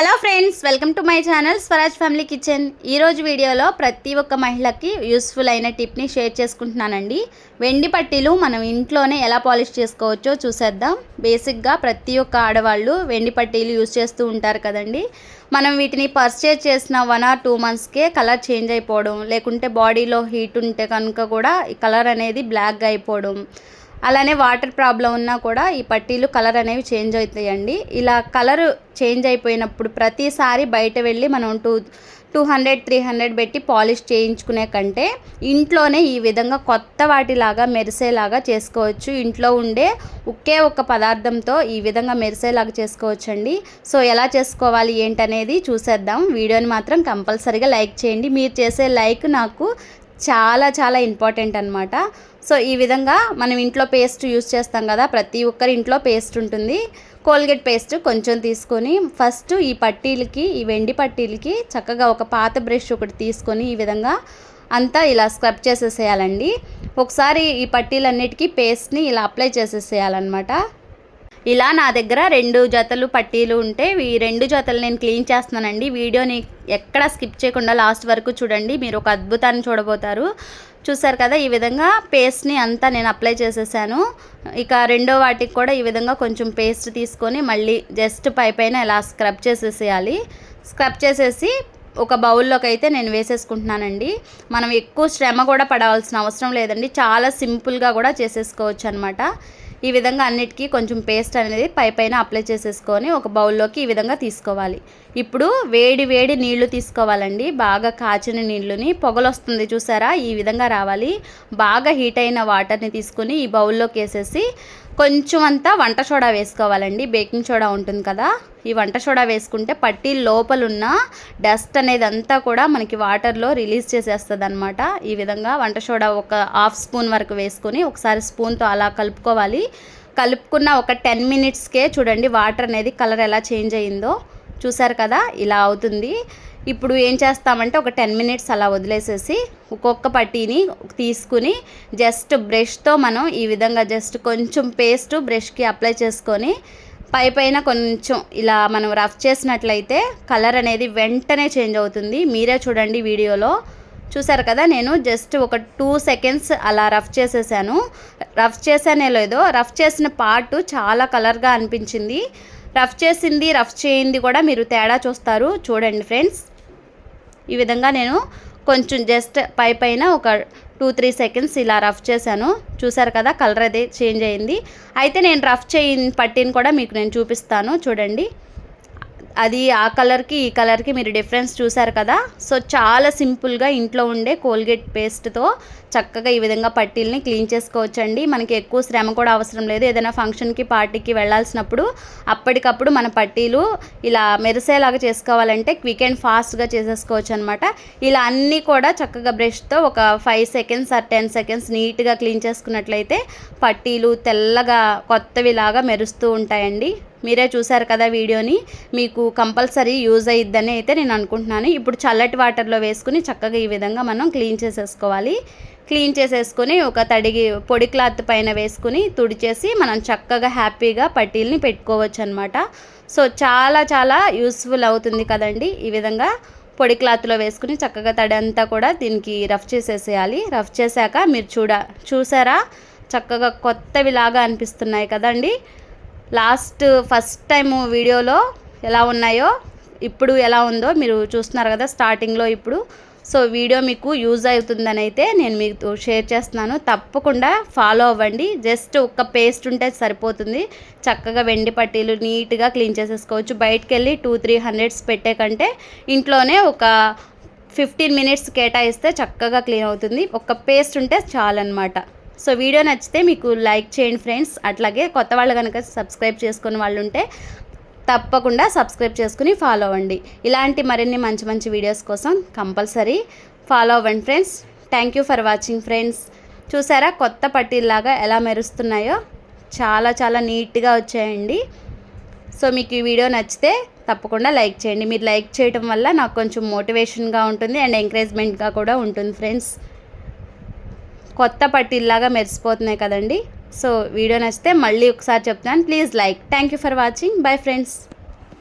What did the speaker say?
Hello friends welcome to my channel Swaraj family kitchen. ఈరోజు వీడియోలో ప్రతి ఒక్క మహిళకి యూస్ఫుల్ అయిన టిప్ని షేర్ చేసుకుంటున్నానండి. వెండి పట్టీలు మనం ఇంట్లోనే ఎలా పాలిష్ చేసుకోవచ్చో చూసేద్దాం. బేసిక్గా ప్రతి ఒక్క ఆడవాళ్ళు వెండి పట్టీలు యూస్ చేస్తూ ఉంటారు కదండి. మనం వీటిని పర్చేజ్ చేసిన వన్ ఆర్ టూ మంత్స్కే కలర్ చేంజ్ అయిపోవడం లేకుంటే బాడీలో హీట్ ఉంటే కనుక కూడా కలర్ అనేది బ్లాక్గా అయిపోవడం అలానే వాటర్ ప్రాబ్లం ఉన్నా కూడా ఈ పట్టీలు కలర్ అనేవి చేంజ్ అవుతాయండి. ఇలా కలర్ చేంజ్ అయిపోయినప్పుడు ప్రతిసారి బయట వెళ్ళి మనం two two hundred three hundred పెట్టి పాలిష్ చేయించుకునే కంటే ఇంట్లోనే ఈ విధంగా కొత్త వాటిలాగా మెరిసేలాగా చేసుకోవచ్చు. ఇంట్లో ఉండే ఒకే ఒక పదార్థంతో ఈ విధంగా మెరిసేలాగా చేసుకోవచ్చండి. సో ఎలా చేసుకోవాలి ఏంటనేది చూసేద్దాం. వీడియోని మాత్రం కంపల్సరీగా లైక్ చేయండి. మీరు చేసే లైక్ నాకు చాలా చాలా ఇంపార్టెంట్ అనమాట సో ఈ విధంగా మనం ఇంట్లో పేస్ట్ యూస్ చేస్తాం కదా ప్రతి ఒక్కరి ఇంట్లో పేస్ట్ ఉంటుంది. కోల్గేట్ పేస్ట్ కొంచెం తీసుకొని ఫస్ట్ ఈ పట్టీలకి ఈ వెండి పట్టీలకి చక్కగా ఒక పాత బ్రష్ ఒకటి తీసుకొని ఈ విధంగా అంతా ఇలా స్క్రబ్ చేసేసేయాలండి. ఒకసారి ఈ పట్టీలన్నిటికీ పేస్ట్ని ఇలా అప్లై చేసేసేయాలన్నమాట. ఇలా నా దగ్గర రెండు జతలు పట్టీలు ఉంటే ఈ రెండు జతలు నేను క్లీన్ చేస్తున్నానండి. వీడియోని ఎక్కడ స్కిప్ చేయకుండా లాస్ట్ వరకు చూడండి. మీరు ఒక అద్భుతాన్ని చూడబోతారు. చూసారు కదా ఈ విధంగా పేస్ట్ని అంతా నేను అప్లై చేసేసాను. ఇక రెండో వాటికి కూడా ఈ విధంగా కొంచెం పేస్ట్ తీసుకొని మళ్ళీ జస్ట్ పై పైన ఇలా స్క్రబ్ చేసేసేయాలి. స్క్రబ్ చేసేసి ఒక బౌల్లోకి అయితే నేను వేసేసుకుంటున్నానండి. మనం ఎక్కువ శ్రమ కూడా పడవలసిన అవసరం లేదండి. చాలా సింపుల్గా కూడా చేసేసుకోవచ్చు అనమాట ఈ విధంగా అన్నిటికీ కొంచెం పేస్ట్ అనేది పై పైన అప్లై చేసేసుకొని ఒక బౌల్లోకి ఈ విధంగా తీసుకోవాలి. ఇప్పుడు వేడి వేడి నీళ్ళు తీసుకోవాలండి. బాగా కాచిన నీళ్ళుని పొగలు వస్తుంది చూసారా? ఈ విధంగా రావాలి. బాగా హీట్ అయిన వాటర్ని తీసుకుని ఈ బౌల్లోకి వేసేసి కొంచెం అంతా వంట సోడా వేసుకోవాలండి. బేకింగ్ సోడా ఉంటుంది కదా. ఈ వంట సోడా వేసుకుంటే పట్టీ లోపలున్న డస్ట్ అనేది అంతా కూడా మనకి వాటర్లో రిలీజ్ చేసేస్తుంది అనమాట ఈ విధంగా వంట సోడా ఒక హాఫ్ స్పూన్ వరకు వేసుకొని ఒకసారి స్పూన్తో అలా కలుపుకోవాలి. కలుపుకున్న ఒక టెన్ మినిట్స్కే చూడండి వాటర్ అనేది కలర్ ఎలా చేంజ్ అయ్యిందో చూసారు కదా ఇలా అవుతుంది. ఇప్పుడు ఏం చేస్తామంటే ఒక టెన్ మినిట్స్ అలా వదిలేసేసి ఒక్కొక్క పట్టీని తీసుకుని జస్ట్ బ్రష్తో మనం ఈ విధంగా జస్ట్ కొంచెం పేస్ట్ బ్రష్కి అప్లై చేసుకొని పై పైన కొంచెం ఇలా మనం రఫ్ చేసినట్లయితే కలర్ అనేది వెంటనే చేంజ్ అవుతుంది. మీరే చూడండి వీడియోలో. చూసారు కదా నేను జస్ట్ ఒక టూ సెకండ్స్ అలా రఫ్ చేసేసాను. రఫ్ చేసానే లేదో రఫ్ చేసిన పార్ట్ చాలా కలర్గా అనిపించింది. రఫ్ చేసింది రఫ్ చేయింది కూడా మీరు తేడా చూస్తారు. చూడండి ఫ్రెండ్స్. ఈ విధంగా నేను కొంచెం జస్ట్ పై పైన ఒక టూ త్రీ సెకండ్స్ ఇలా రఫ్ చేశాను. చూసారు కదా కలర్ అదే చేంజ్ అయింది. అయితే నేను రఫ్ చేయి పట్టిని కూడా మీకు నేను చూపిస్తాను. చూడండి. అది ఆ కలర్కి ఈ కలర్కి మీరు డిఫరెన్స్ చూసారు కదా? సో చాలా సింపుల్గా ఇంట్లో ఉండే కోల్గేట్ పేస్ట్తో చక్కగా ఈ విధంగా పట్టీల్ని క్లీన్ చేసుకోవచ్చండి. మనకి ఎక్కువ శ్రమ కూడా అవసరం లేదు. ఏదైనా ఫంక్షన్కి పార్టీకి వెళ్ళాల్సినప్పుడు అప్పటికప్పుడు మన పట్టీలు ఇలా మెరిసేలాగా చేసుకోవాలంటే క్విక్ అండ్ ఫాస్ట్గా చేసేసుకోవచ్చు అనమాట ఇలా అన్నీ కూడా చక్కగా బ్రష్తో ఒక five seconds or ten seconds నీట్గా క్లీన్ చేసుకున్నట్లయితే పట్టీలు తెల్లగా కొత్తవిలాగా మెరుస్తూ ఉంటాయండి. మీరే చూసారు కదా వీడియోని. మీకు కంపల్సరీ యూజ్ అయ్యిద్దని అయితే నేను అనుకుంటున్నాను. ఇప్పుడు చల్లటి వాటర్లో వేసుకుని చక్కగా ఈ విధంగా మనం క్లీన్ చేసేసుకోవాలి. క్లీన్ చేసేసుకొని ఒక తడిగి పొడి క్లాత్ పైన వేసుకుని తుడిచేసి మనం చక్కగా హ్యాపీగా పట్టీల్ని పెట్టుకోవచ్చు అనమాట సో చాలా చాలా యూస్ఫుల్ అవుతుంది కదండి. ఈ విధంగా పొడి క్లాత్లో వేసుకుని చక్కగా తడి అంతా కూడా దీనికి రఫ్ చేసేసేయాలి. రఫ్ చేశాక మీరు చూడ చూసారా? చక్కగా కొత్తవిలాగా అనిపిస్తున్నాయి కదండి. లాస్ట్ ఫస్ట్ టైం వీడియోలో ఎలా ఉన్నాయో ఇప్పుడు ఎలా ఉందో మీరు చూస్తున్నారు కదా స్టార్టింగ్లో ఇప్పుడు. సో వీడియో మీకు యూజ్ అవుతుందని అయితే నేను మీకు షేర్ చేస్తున్నాను. తప్పకుండా ఫాలో అవ్వండి. జస్ట్ ఒక్క పేస్ట్ ఉంటే సరిపోతుంది. చక్కగా వెండి పట్టీలు నీట్గా క్లీన్ చేసేసుకోవచ్చు. బయటకు వెళ్ళి టూ త్రీ హండ్రెడ్స్ పెట్టే కంటే ఇంట్లోనే ఒక ఫిఫ్టీన్ మినిట్స్ కేటాయిస్తే చక్కగా క్లీన్ అవుతుంది. ఒక పేస్ట్ ఉంటే చాలన్నమాట. సో వీడియో నచ్చితే మీకు లైక్ చేయండి ఫ్రెండ్స్. అట్లాగే కొత్త వాళ్ళు కనుక సబ్స్క్రైబ్ చేసుకుని వాళ్ళు ఉంటే తప్పకుండా సబ్స్క్రైబ్ చేసుకుని ఫాలో అవ్వండి. ఇలాంటి మరిన్ని మంచి మంచి వీడియోస్ కోసం కంపల్సరీ ఫాలో అవ్వండి friends. Thank you for watching friends చూసారా కొత్త పట్టీల్లాగా ఎలా మెరుస్తున్నాయో? చాలా చాలా నీట్గా వచ్చాయండి. సో మీకు ఈ వీడియో నచ్చితే తప్పకుండా లైక్ చేయండి. మీరు లైక్ చేయటం వల్ల నాకు కొంచెం మోటివేషన్గా ఉంటుంది అండ్ ఎంకరేజ్మెంట్గా కూడా ఉంటుంది ఫ్రెండ్స్. కొత్త పట్టీల్లాగా మెరిసిపోతున్నాయి కదండి. సో వీడియో నచ్చితే మళ్ళీ ఒకసారి చెప్తాను please like thank you for watching bye friends